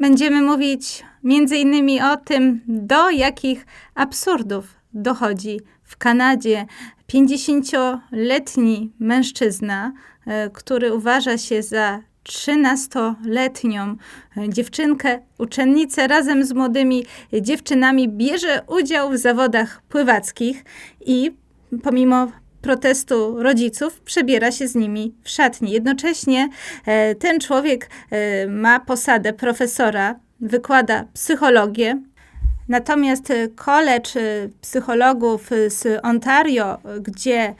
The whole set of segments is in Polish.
Będziemy mówić innymi o tym, do jakich absurdów dochodzi w Kanadzie 50-letni mężczyzna, e, który uważa się za 13-letnią dziewczynkę, uczennicę razem z młodymi dziewczynami bierze udział w zawodach pływackich i pomimo protestu rodziców przebiera się z nimi w szatni. Jednocześnie e, ten człowiek e, ma posadę profesora, wykłada psychologię, Natomiast e, College Psychologów z Ontario, gdzie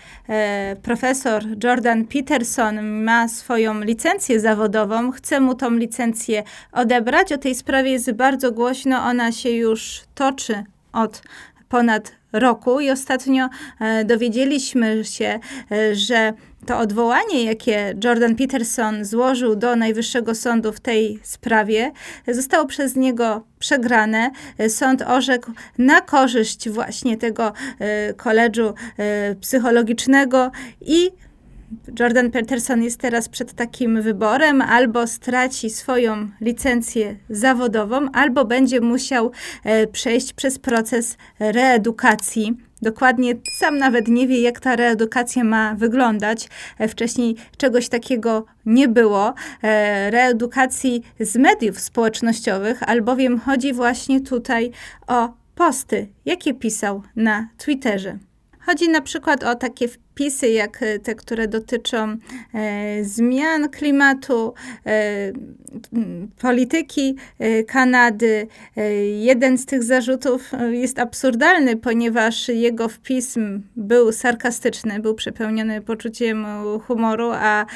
profesor Jordan Peterson ma swoją licencję zawodową, chce mu tą licencję odebrać. O tej sprawie jest bardzo głośno, ona się już toczy od ponad roku i ostatnio e, dowiedzieliśmy się, e, że to odwołanie, jakie Jordan Peterson złożył do Najwyższego Sądu w tej sprawie, zostało przez niego przegrane. E, sąd orzekł na korzyść właśnie tego koledżu psychologicznego i Jordan Peterson jest teraz przed takim wyborem: albo straci swoją licencję zawodową, albo będzie musiał e, przejść przez proces reedukacji. Dokładnie sam nawet nie wie, jak ta reedukacja ma wyglądać. E, wcześniej czegoś takiego nie było. E, reedukacji z mediów społecznościowych, albowiem chodzi właśnie tutaj o posty, jakie pisał na Twitterze. Chodzi na przykład o takie wpisy, jak e, te, które dotyczą e, zmian klimatu, e, polityki Kanady. Jeden z tych zarzutów jest absurdalny, ponieważ jego wpis był sarkastyczny, był przepełniony poczuciem humoru, a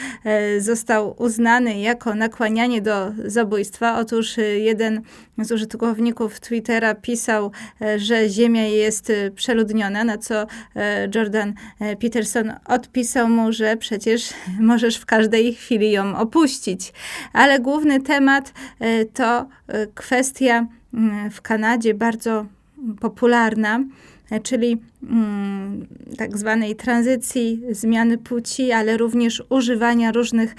został uznany jako nakłanianie do zabójstwa. Otóż jeden z użytkowników Twittera pisał, że Ziemia jest przeludniona, na co Jordan Peterson odpisał mu, że przecież możesz w każdej chwili ją opuścić. Ale główny temat e, to e, kwestia mm, w Kanadzie bardzo popularna, e, czyli mm, tak zwanej tranzycji, zmiany płci, ale również używania różnych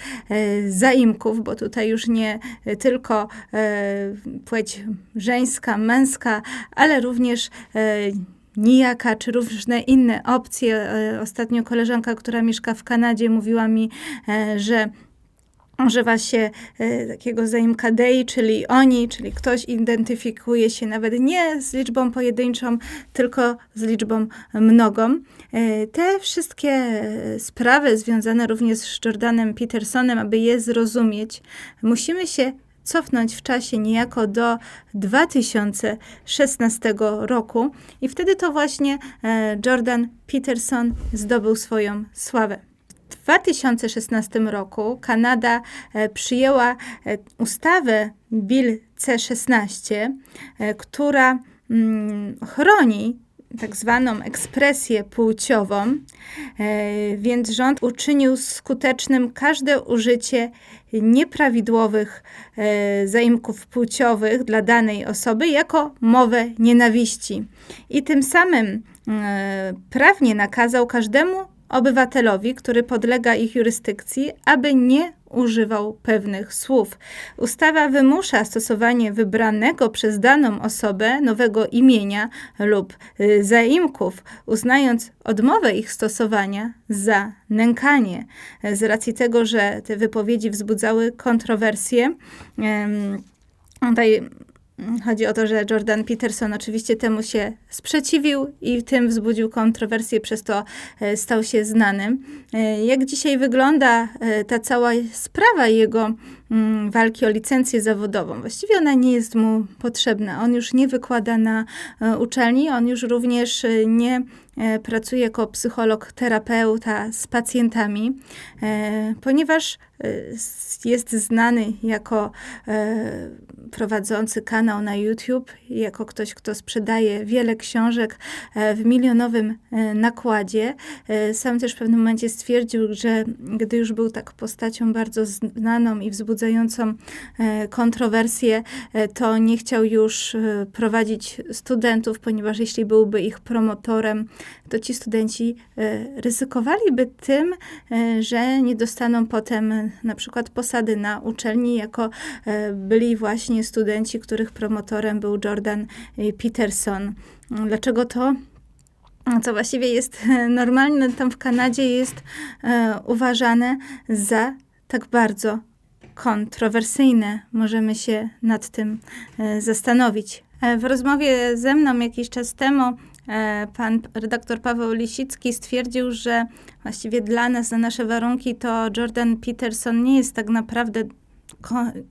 zaimków, bo tutaj już nie tylko płeć żeńska, męska, ale również nijaka, czy różne inne opcje. E, ostatnio koleżanka, która mieszka w Kanadzie, mówiła mi, e, że używa się e, takiego zaimka dei, czyli oni, czyli ktoś identyfikuje się nawet nie z liczbą pojedynczą, tylko z liczbą mnogą. Te wszystkie sprawy związane również z Jordanem Petersonem, aby je zrozumieć, musimy się cofnąć w czasie niejako do 2016 roku i wtedy to właśnie e, Jordan Peterson zdobył swoją sławę. W 2016 roku Kanada e, przyjęła e, ustawę Bill C-16, która mm, chroni tak zwaną ekspresję płciową, e, więc rząd uczynił skutecznym każde użycie nieprawidłowych e, zaimków płciowych dla danej osoby jako mowę nienawiści. I tym samym e, prawnie nakazał każdemu obywatelowi, który podlega ich jurysdykcji, aby nie używał pewnych słów. Ustawa wymusza stosowanie wybranego przez daną osobę nowego imienia lub y, zaimków, uznając odmowę ich stosowania za nękanie. Z racji tego, że te wypowiedzi wzbudzały kontrowersje, tutaj Chodzi o to, że Jordan Peterson oczywiście temu się sprzeciwił i tym wzbudził kontrowersję, przez to e, stał się znanym. E, jak dzisiaj wygląda e, ta cała sprawa jego walki o licencję zawodową? Właściwie ona nie jest mu potrzebna. On już nie wykłada na uczelni, on już również nie pracuje jako psycholog, terapeuta z pacjentami, ponieważ jest znany jako prowadzący kanał na YouTube, jako ktoś, kto sprzedaje wiele książek e, w milionowym e, nakładzie. E, sam też w pewnym momencie stwierdził, że gdy już był tak postacią bardzo znaną i wzbudzoną, wzbudzającą e, kontrowersję, e, to nie chciał już e, prowadzić studentów, ponieważ jeśli byłby ich promotorem, to ci studenci ryzykowaliby tym, że nie dostaną potem na przykład posady na uczelni, jako byli właśnie studenci, których promotorem był Jordan Peterson. Dlaczego to? co właściwie jest normalne tam w Kanadzie, jest uważane za tak bardzo kontrowersyjne. Możemy się nad tym e, zastanowić. E, w rozmowie ze mną jakiś czas temu e, pan redaktor Paweł Lisicki stwierdził, że właściwie dla nas, na nasze warunki, to Jordan Peterson nie jest tak naprawdę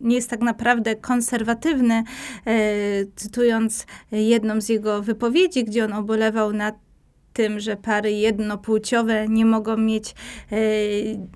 nie jest tak naprawdę konserwatywny, cytując jedną z jego wypowiedzi, gdzie on obolewał nad tym, że pary jednopłciowe nie mogą mieć e,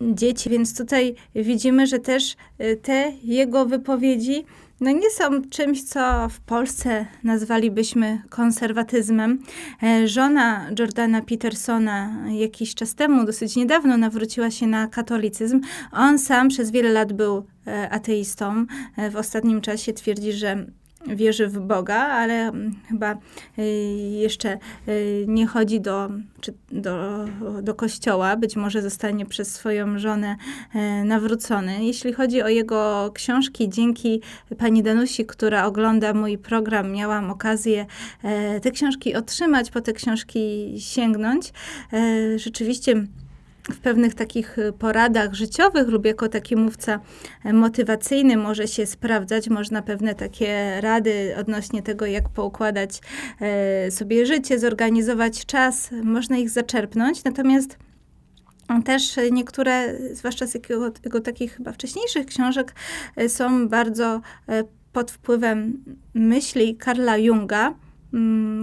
dzieci, więc tutaj widzimy, że też e, te jego wypowiedzi no nie są czymś, co w Polsce nazwalibyśmy konserwatyzmem. E, żona Jordana Petersona jakiś czas temu, dosyć niedawno, nawróciła się na katolicyzm. On sam przez wiele lat był ateistą. W ostatnim czasie twierdzi, że wierzy w Boga, ale mm, chyba y, jeszcze y, nie chodzi do, czy do, do kościoła. Być może zostanie przez swoją żonę y, nawrócony. Jeśli chodzi o jego książki, dzięki pani Danusi, która ogląda mój program, miałam okazję te książki otrzymać, po te książki sięgnąć. Rzeczywiście w pewnych takich y, poradach życiowych lub jako taki mówca e, motywacyjny może się sprawdzać. Można pewne takie rady odnośnie tego, jak poukładać e, sobie życie, zorganizować czas, można ich zaczerpnąć. Natomiast też niektóre, zwłaszcza z jakiego, takich chyba wcześniejszych książek, e, są bardzo pod wpływem myśli Karla Junga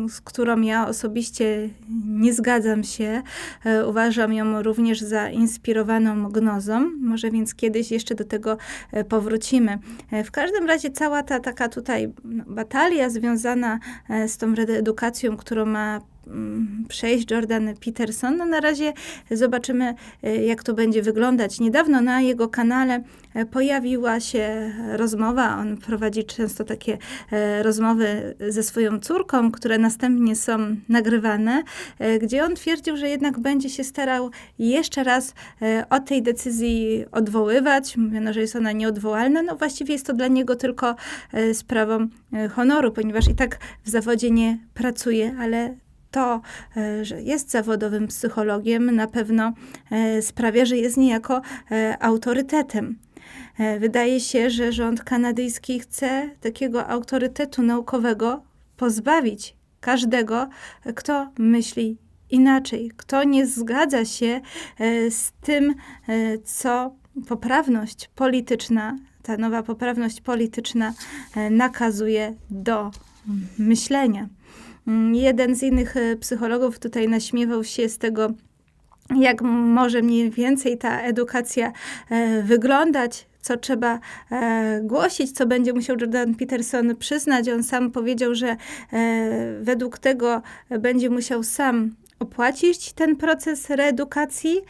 z którą ja osobiście nie zgadzam się. E, uważam ją również za inspirowaną gnozą. Może więc kiedyś jeszcze do tego e, powrócimy. E, w każdym razie cała ta taka tutaj no, batalia związana z tą edukacją, którą ma Mm, przejść Jordan Peterson. No na razie zobaczymy, e, jak to będzie wyglądać. Niedawno na jego kanale e, pojawiła się rozmowa. On prowadzi często takie e, rozmowy ze swoją córką, które następnie są nagrywane, gdzie on twierdził, że jednak będzie się starał jeszcze raz od tej decyzji odwoływać. Mówiono, że jest ona nieodwołalna. No właściwie jest to dla niego tylko sprawą honoru, ponieważ i tak w zawodzie nie pracuje, ale to, e, że jest zawodowym psychologiem, na pewno e, sprawia, że jest niejako e, autorytetem. Wydaje się, że rząd kanadyjski chce takiego autorytetu naukowego pozbawić każdego, kto myśli inaczej, kto nie zgadza się z tym, co poprawność polityczna, ta nowa poprawność polityczna nakazuje do myślenia. Mm, jeden z innych e, psychologów tutaj naśmiewał się z tego, jak może mniej więcej ta edukacja e, wyglądać, co trzeba e, głosić, co będzie musiał Jordan Peterson przyznać. On sam powiedział, że według tego będzie musiał sam opłacić ten proces reedukacji.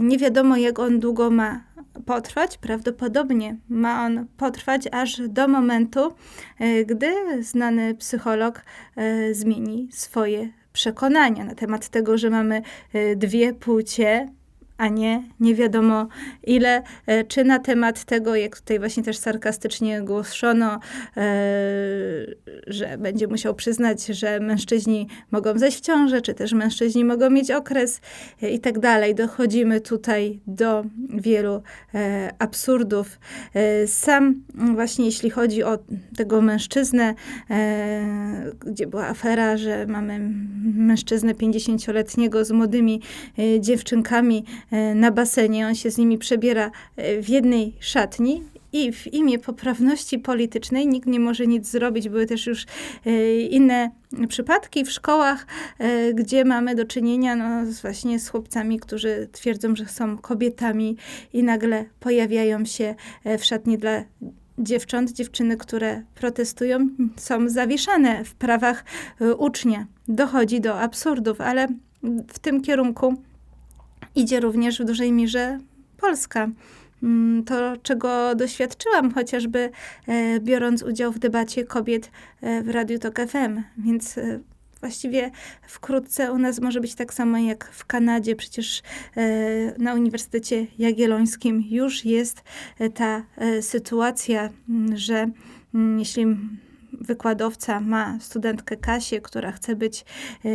Nie wiadomo, jak on długo ma potrwać, prawdopodobnie ma on potrwać aż do momentu, e, gdy znany psycholog e, zmieni swoje przekonania na temat tego, że mamy e, dwie płcie, a nie nie wiadomo ile, e, czy na temat tego, jak tutaj właśnie też sarkastycznie głoszono, e, że będzie musiał przyznać, że mężczyźni mogą zejść w ciążę, czy też mężczyźni mogą mieć okres e, i tak dalej. Dochodzimy tutaj do wielu absurdów. Sam właśnie jeśli chodzi o tego mężczyznę, gdzie była afera, że mamy mężczyznę 50-letniego z młodymi dziewczynkami, na basenie. On się z nimi przebiera e, w jednej szatni i w imię poprawności politycznej nikt nie może nic zrobić. Były też już e, inne przypadki w szkołach, gdzie mamy do czynienia no, właśnie z chłopcami, którzy twierdzą, że są kobietami i nagle pojawiają się w szatni dla dziewcząt, dziewczyny, które protestują, są zawieszane w prawach ucznia. Dochodzi do absurdów, ale w tym kierunku idzie również w dużej mierze Polska. mm, to, czego doświadczyłam, chociażby e, biorąc udział w debacie kobiet e, w Radiu Tok FM. Więc e, właściwie wkrótce u nas może być tak samo jak w Kanadzie. Przecież na Uniwersytecie Jagiellońskim już jest ta sytuacja, m, że mm, jeśli wykładowca ma studentkę Kasię, która chce być y,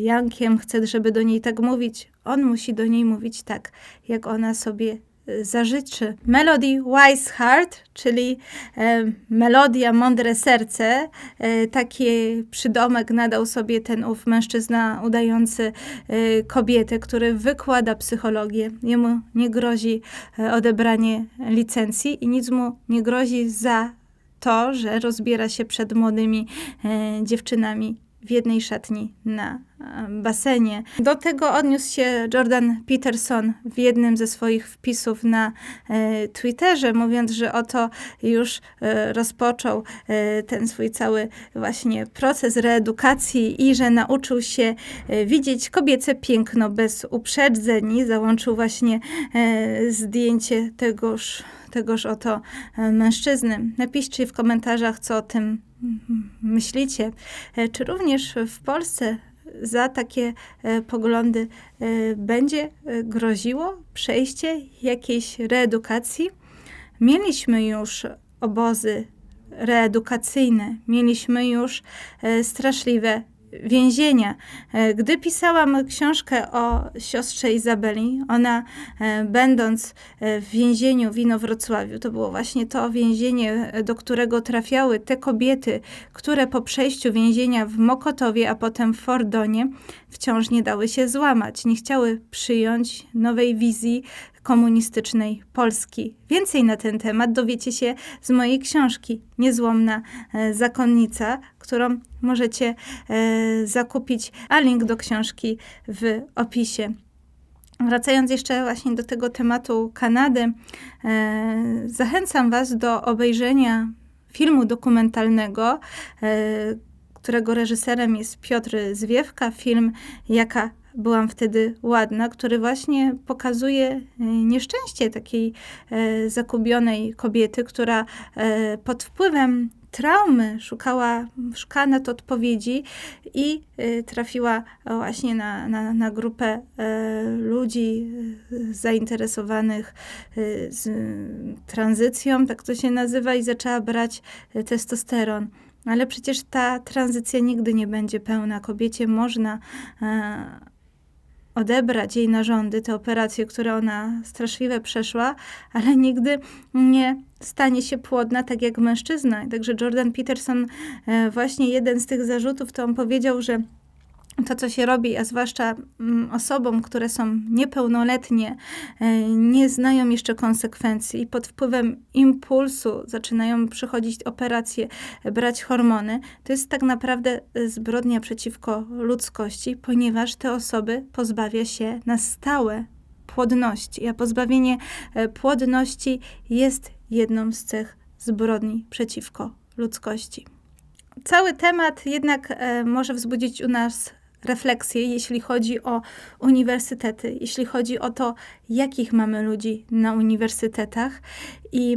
Jankiem, chce, żeby do niej tak mówić, on musi do niej mówić tak, jak ona sobie y, zażyczy. Melody Wise Heart, czyli e, melodia Mądre Serce. E, taki przydomek nadał sobie ten ów mężczyzna udający e, kobietę, który wykłada psychologię. Jemu nie grozi e, odebranie licencji i nic mu nie grozi za to, że rozbiera się przed młodymi e, dziewczynami w jednej szatni na basenie. Do tego odniósł się Jordan Peterson w jednym ze swoich wpisów na e, Twitterze, mówiąc, że oto już e, rozpoczął e, ten swój cały właśnie proces reedukacji i że nauczył się widzieć kobiece piękno bez uprzedzeń i załączył właśnie zdjęcie tegoż tegoż oto mężczyzny. Napiszcie w komentarzach, co o tym myślicie. E, Czy również w Polsce za takie e, poglądy e, będzie groziło przejście jakiejś reedukacji? Mieliśmy już obozy reedukacyjne, mieliśmy już straszliwe więzienia. E, Gdy pisałam książkę o siostrze Izabeli, ona e, będąc e, w więzieniu w Inowrocławiu, to było właśnie to więzienie, do którego trafiały te kobiety, które po przejściu więzienia w Mokotowie, a potem w Fordonie, wciąż nie dały się złamać, nie chciały przyjąć nowej wizji komunistycznej Polski. Więcej na ten temat dowiecie się z mojej książki Niezłomna zakonnica, którą możecie e, zakupić, a link do książki w opisie. Wracając jeszcze właśnie do tego tematu Kanady, e, zachęcam Was do obejrzenia filmu dokumentalnego, e, którego reżyserem jest Piotr Zwiewka. Film Jaka byłam wtedy ładna, który właśnie pokazuje nieszczęście takiej zakubionej kobiety, która pod wpływem traumy szukała, szukała na to odpowiedzi i e, trafiła właśnie na, na, na grupę e, ludzi e, zainteresowanych e, z tranzycją, tak to się nazywa, i zaczęła brać testosteron. Ale przecież ta tranzycja nigdy nie będzie pełna. Kobiecie można e, odebrać jej narządy, te operacje, które ona straszliwe przeszła, ale nigdy nie stanie się płodna tak jak mężczyzna. Także Jordan Peterson, e, właśnie jeden z tych zarzutów, to on powiedział, że to, co się robi, a zwłaszcza mm, osobom, które są niepełnoletnie, e, nie znają jeszcze konsekwencji i pod wpływem impulsu zaczynają przychodzić operacje, e, brać hormony, to jest tak naprawdę zbrodnia przeciwko ludzkości, ponieważ te osoby pozbawia się na stałe płodności, a pozbawienie e, płodności jest jedną z cech zbrodni przeciwko ludzkości. Cały temat jednak e, może wzbudzić u nas refleksję, jeśli chodzi o uniwersytety, jeśli chodzi o to, jakich mamy ludzi na uniwersytetach i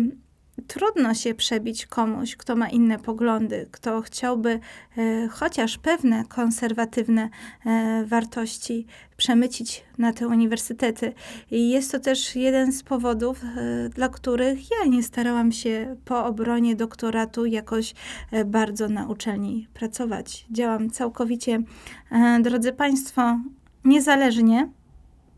trudno się przebić komuś, kto ma inne poglądy, kto chciałby e, chociaż pewne konserwatywne e, wartości przemycić na te uniwersytety. I jest to też jeden z powodów, e, dla których ja nie starałam się po obronie doktoratu jakoś bardzo na uczelni pracować. Działam całkowicie, drodzy Państwo, niezależnie.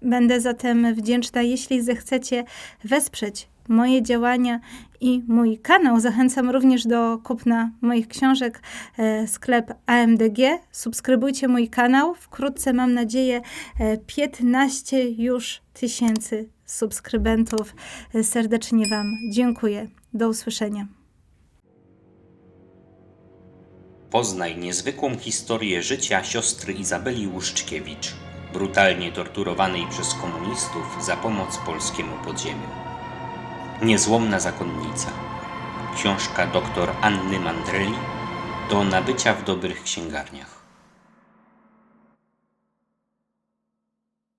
Będę zatem wdzięczna, jeśli zechcecie wesprzeć moje działania i mój kanał. Zachęcam również do kupna moich książek, e, sklep AMDG. Subskrybujcie mój kanał. Wkrótce mam nadzieję e, 15 już tysięcy subskrybentów. E, Serdecznie Wam dziękuję. Do usłyszenia. Poznaj niezwykłą historię życia siostry Izabeli Łuszczkiewicz, brutalnie torturowanej przez komunistów za pomoc polskiemu podziemiu. Niezłomna zakonnica. Książka dr Anny Mandreli do nabycia w dobrych księgarniach.